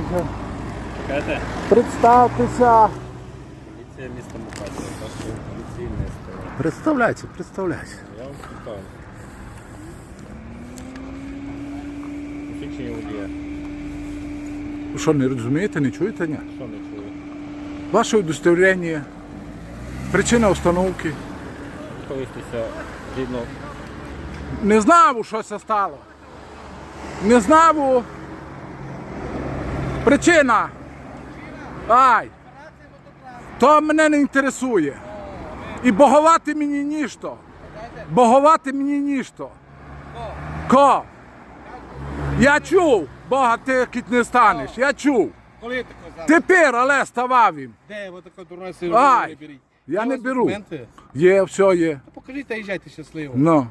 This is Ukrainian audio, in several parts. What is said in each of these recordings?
представтеся. Чекайте. Представтеся. Поліція міста Мукачево, ваше поліційне СТО. Представляйся, представляйся. Я вам питаю. Посвідчення водія. Ви що, не розумієте, не чуєте? Ні? Що не чую? Ваше удостоверення, причина установки. Повістися згідно Не знав, що це стало. Не знав. Причина. Ай. То мене не інтересує. І боговати мені ніщо. Боговати мені ніщо. Ко? Я чув, Бога ти кіт не станеш. Я чув. Коли? Тепер, але ставав їм. Де ви таке дурне сироїну не беріть? Я не беру. Є, все є. Покажіть та їжджайте щасливо. Ну.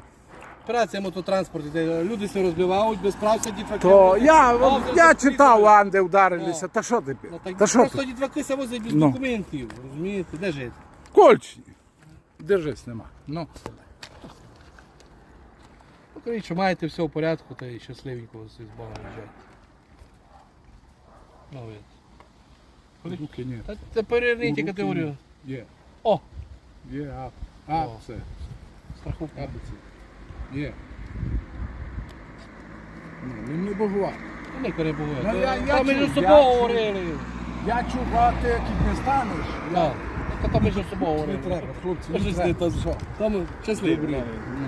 Операція мототранспорту, де люди все розбивають, без прав сидіть То я, я читав, Лан, де вдарилися. Та що ти? Ну, так Та що просто ти? дітваки се возять без Ну. документів, розумієте? Де жити? Кольчні. Держись нема. Ну. Покажіть, що маєте все в порядку, та й щасливенько з Богом їжджайте. Ну, ви. Руки ні. Та це переверніть Руки категорію. Є. О, Є, а. А, О. це. страховка. А, це. Є. Ну, Він не богувати. Ну, Не перебуває. Ну, я- я Та ми чув, з я собою чув. говорили. Я чув, а ти який не станеш. Так. Та там ми ж з собою Не говорили. треба, хлопці, не сиди, треба. та- Там. Дрібна. Ні.